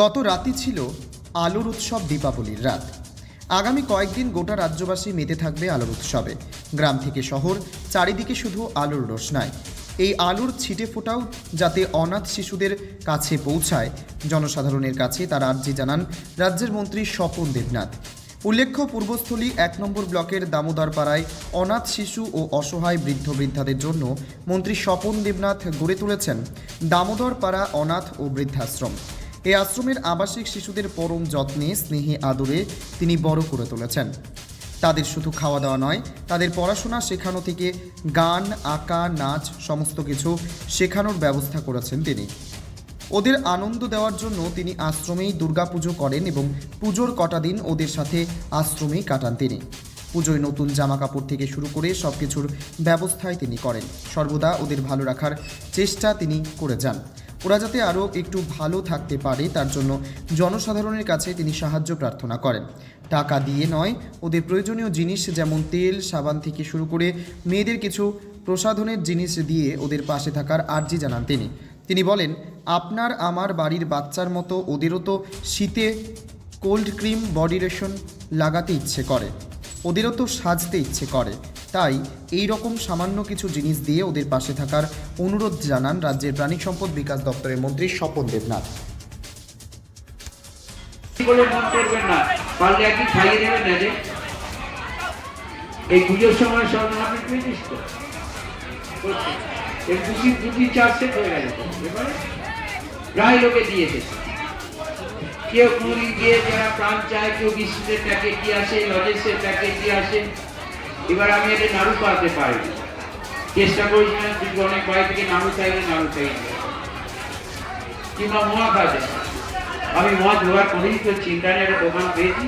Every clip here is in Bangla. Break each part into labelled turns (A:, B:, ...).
A: গত রাতই ছিল আলোর উৎসব দীপাবলির রাত। আগামী কয়েকদিন গোটা রাজ্যবাসী মেতে থাকবে আলোর উৎসবে। গ্রাম থেকে শহর, চারিদিকে শুধু আলোর রোশনায় এই আলোর ছিটে ফোটাও যাতে অনাথ শিশুদের কাছে পৌঁছায়, জনসাধারণের কাছে তার আর্জি জানান রাজ্যের মন্ত্রী স্বপন দেবনাথ। উল্লেখ্য, পূর্বস্থলী এক নম্বর ব্লকের দামোদর পাড়ায় অনাথ শিশু ও অসহায় বৃদ্ধ বৃদ্ধাদের জন্য মন্ত্রী স্বপন দেবনাথ গড়ে তুলেছেন দামোদর পাড়া অনাথ ও বৃদ্ধাশ্রম। এই আশ্রমের আবাসিক শিশুদের পরম যত্নে, স্নেহে আদরে তিনি বড় করে তুলেছেন। তাদের শুধু খাওয়া দাওয়া নয়, তাদের পড়াশোনা শেখানো থেকে গান, আঁকা, নাচ সমস্ত কিছু শেখানোর ব্যবস্থা করেছেন তিনি। ওদের আনন্দ দেওয়ার জন্য তিনি আশ্রমেই দুর্গাপুজো করেন এবং পুজোর কটা দিন ওদের সাথে আশ্রমেই কাটান তিনি। পুজোয় নতুন জামা কাপড় থেকে শুরু করে সব কিছুর ব্যবস্থায় তিনি করেন। সর্বদা ওদের ভালো রাখার চেষ্টা তিনি করে যান। ওরা যাতে আরও একটু ভালো থাকতে পারে, তার জন্য জনসাধারণের কাছে তিনি সাহায্য প্রার্থনা করেন। টাকা দিয়ে নয়, ওদের প্রয়োজনীয় জিনিস যেমন তেল, সাবান থেকে শুরু করে মেয়েদের কিছু প্রসাধনের জিনিস দিয়ে ওদের পাশে থাকার আর্জি জানান তিনি। তিনি বলেন, আপনার আমার বাড়ির বাচ্চার মতো ওদেরও তো শীতে কোল্ড ক্রিম, বডি রেশন লাগাতে ইচ্ছে করে। ওদেরও তো সাজতে ইচ্ছে করে। তাই এই রকম সামান্য কিছু জিনিস দিয়ে ওদের পাশে থাকার অনুরোধ জানান রাজ্যের প্রাণী সম্পদ বিকাশ দপ্তরের মন্ত্রী স্বপন দেবনাথ।
B: এই পুজোর সময় সব দিয়েছে। কেউ কুড়ি দিয়ে যারা প্রাণ চায়, কেউ বিস্কুটের প্যাকেট দিয়ে আসে লজেন্সের প্যাকেট দিয়ে আসে এবার আমি এটা নাড়ু পাতে পারি। চেষ্টা করেছিলাম কিন্তু অনেক বাড়ি থেকে নাড়ু চাইলে নাড়ু চাইলে কিংবা মোয়া খাওয়া আমি মদ ধোয়ার করেই তো চিন্তা নিয়ে একটা দোকান পেয়েছি।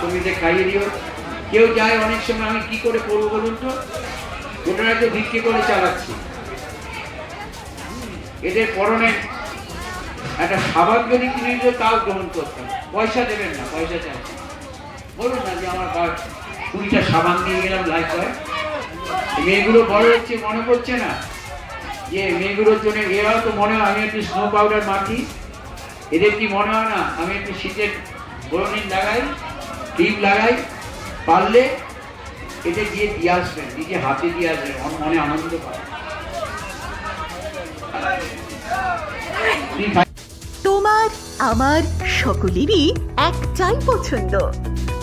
B: সঙ্গীতে খাইয়ে দিও। কেউ যায় অনেক সময়, আমি কি করে করব বলুন তো? গোটা রাজ্য ভিক্ষে করে চালাচ্ছি। এদের পরনে একটা সাবান যদি কিনে দিত তাও গ্রহণ করতাম। পয়সা দেবেন না, পয়সা চাই বলুন না আমার কুড়িটা সাবান নিয়ে গেলাম লাইফ হয় মেয়েগুলো বড় হচ্ছে, মনে পড়ছে না? যে মেয়েগুলোর জন্য এরাও তো মনে হয় আমি একটু স্নো পাউডার মাখি। এদের কি মনে হয় না? আমি একটু শীতের বরণিন লাগাই, ডিম লাগাই, পারলে এটা দিয়ে দিয়ে আসবেন, নিজে হাতে দিয়ে আসবেন মনে আনন্দ পায়।
C: তোমার, আমার সকলেরই একটাই পছন্দ।